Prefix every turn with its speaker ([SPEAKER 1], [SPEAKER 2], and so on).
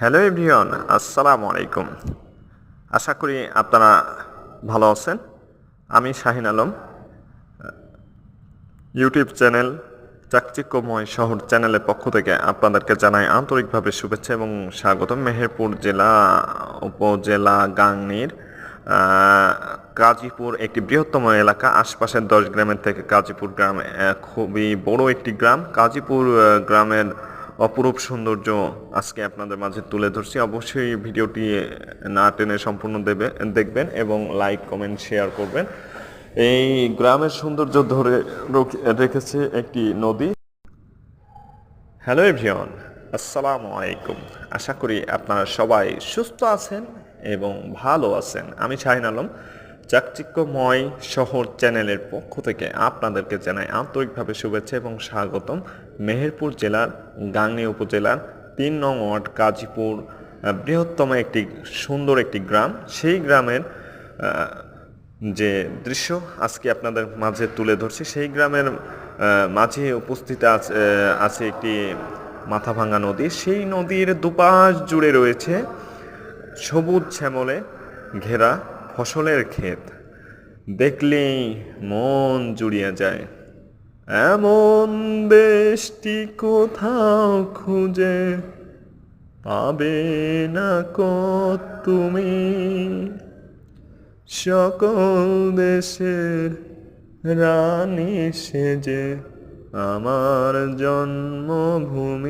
[SPEAKER 1] Hello everyone আসসালামু আলাইকুম। আশা করি আপনারা ভালো আছেন। আমি শাহিন আলম ইউটিউব চ্যানেল চাকচিক্যময় শহর চ্যানেলের পক্ষ থেকে আপনাদেরকে জানাই আন্তরিকভাবে শুভেচ্ছা এবং স্বাগত মেহেরপুর জেলা উপজেলা গাংনির আহ, গাজীপুর একটি বৃহত্তম এলাকা। আশপাশের দশ গ্রামের থেকে গাজীপুর গ্রাম খুবই বড় একটি গ্রাম। গাজীপুর গ্রামের অপরূপ সৌন্দর্য আজকে আপনাদের মাঝে তুলে ধরছি। অবশ্যই ভিডিওটি না টেনে সম্পূর্ণ দেবে, দেখবেন এবং লাইক কমেন্ট শেয়ার করবেন। এই গ্রামের সৌন্দর্য ধরে রেখেছে একটি নদী। হ্যালো এভরিওয়ান আসসালামু আলাইকুম। আশা করি আপনারা সবাই সুস্থ আছেন এবং ভালো আছেন। আমি শাহিন আলম। চাকচিক্যময় শহর চ্যানেলের পক্ষ থেকে আপনাদেরকে জানাই আন্তরিকভাবে শুভেচ্ছা এবং স্বাগতম। মেহেরপুর জেলার গাংনী উপজেলার তিন নং ওয়ার্ড গাজীপুর আহ, বৃহত্তম একটি সুন্দর একটি গ্রাম। সেই গ্রামের যে দৃশ্য আজকে আপনাদের মাঝে তুলে ধরছি সেই গ্রামের মাঝে উপস্থিত আছে একটি মাথাভাঙ্গা নদী। সেই নদীর দুপাশ জুড়ে রয়েছে সবুজ শ্যামলে ঘেরা ফসলের ক্ষেত, দেখলেই মন জুড়িয়ে যায়। এমন দেশটি কোথাও খুঁজে পাবে না কত তুমি? সকল দেশের রানী সেজে আমার জন্মভূমি।